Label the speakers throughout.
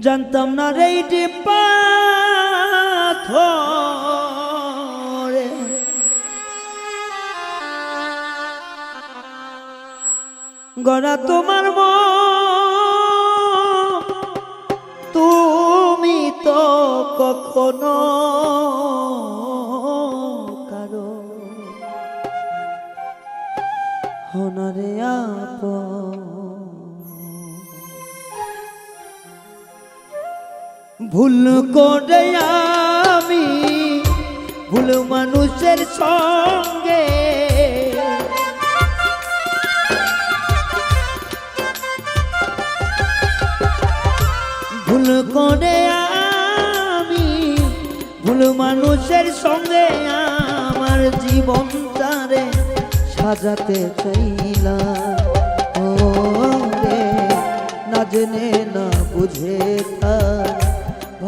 Speaker 1: জানতাম না রে যে পাথরে। গড়া তোমার মন তুমি তো কখনো কারও। হনারে আপন। ভুল করে আমি, ভুল মানুষের সঙ্গে। ভুল করে আমি, ভুল মানুষের সঙ্গে আমার জীবন তারে সাজাতে চাইলাম। ও না জেনে, না বুঝে তার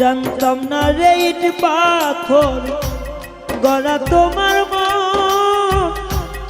Speaker 1: জানতাম না রে ইট পাথর। গড়া তোমার মন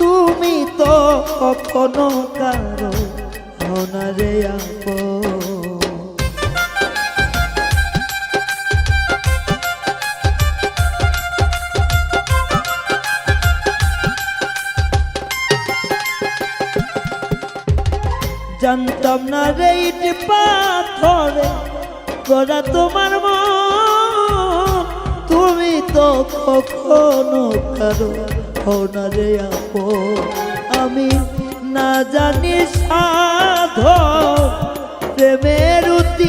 Speaker 1: তুমি তো কখনো কারও হও না রে আপন। জানতাম না রে ইট পাথরে গড়া তোমার তুমি তো কখনো কারও না রে আপ আমি না জানি সাধ প্রেমের উদ্দীপ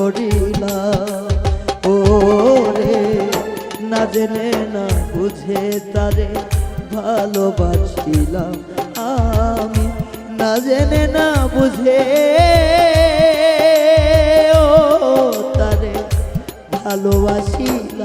Speaker 1: রোপণ ও রে না জেনে, না বুঝে তারে ভালোবাসিলাম আমি। না জেনে, না বুঝে, ও তারে ভালোবাসিলাম।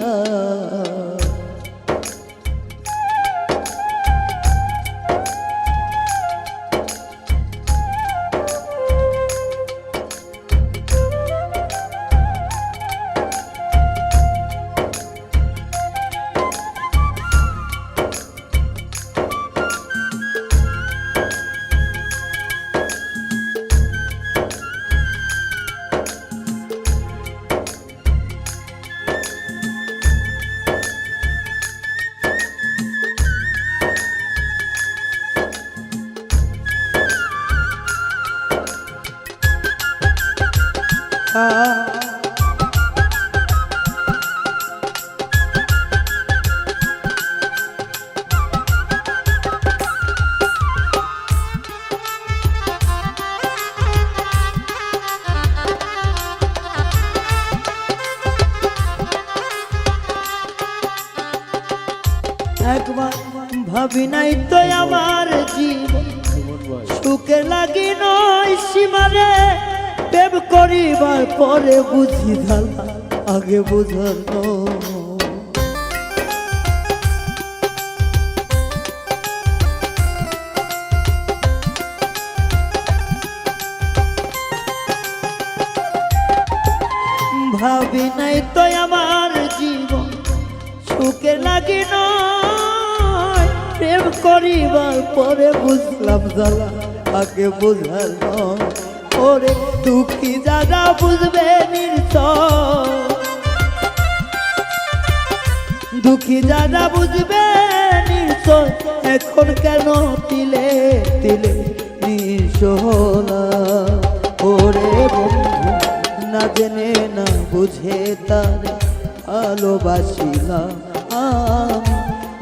Speaker 1: নাই তো আমার জীবন। সুখে লাগি নয় সীমারে, প্রেম করিবার পরে বুঝি ধালা আগে বুঝার ভাবি নাই তো আমার জীবন সুখে লাগি করিবার পরে বুঝলাম জ্বালা, আগে নয়। ওরে, দুঃখী যারা বুঝবে নির্সয় দুঃখী যারা বুঝবে নিশ্চয়, এখন কেন তিলে তিলে নিশোলা ওরে বন্ধু, না জেনে না বুঝে তারে ভালোবাসিলাম আমি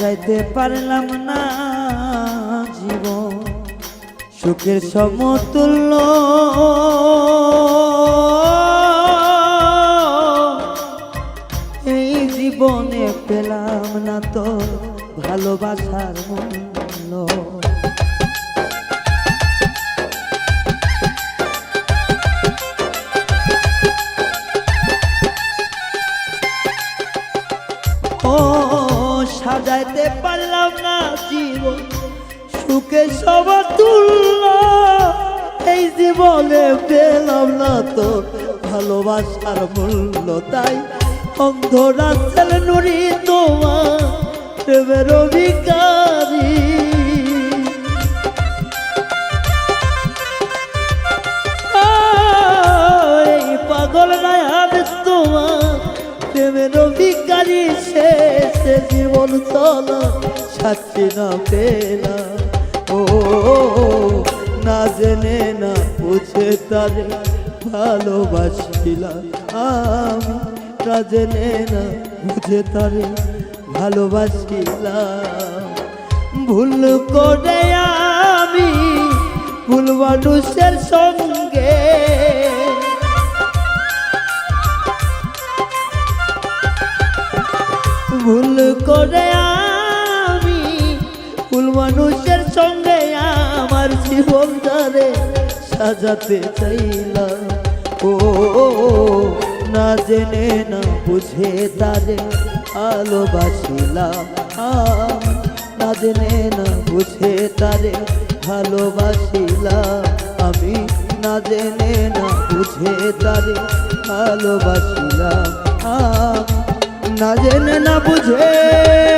Speaker 1: সাজাইতে পারলাম না জীবন। সুখের সমতুল্য। এই জীবনে পেলাম না তো ভালোবাসার মূল্য। সাজাইতে পারলাম না জীবন সুখে সবার তুল্য এই জীবনে পেলাম না তো ভালোবাসার মূল্য, তাই অন্ধরা ছেলে নুরি তোমার প্রেমের অধিকারী। এই পাগল নায়াদ তোমার প্রেমের শেষে জীবন চলা সাক্ষী না পেলাম ও, না জেনে না বুঝে তারে ভালোবাসিলাম আমি, না জেনে না বুঝে তারে ভালোবাসিলাম ভুল করে আমি ভুল মানুষের সঙ্গে ভুল করে আমি, ভুল মানুষের সঙ্গে আমার জীবন ধরে সাজাতে চাইলাম। ও, না জেনে, না বুঝে তারে ভালোবাসিলাম না জেনে, না বুঝে তারে ভালোবাসিলাম আমি। না জেনে, না বুঝে তারে ভালোবাসিলাম আমি। না জেনে না বুঝে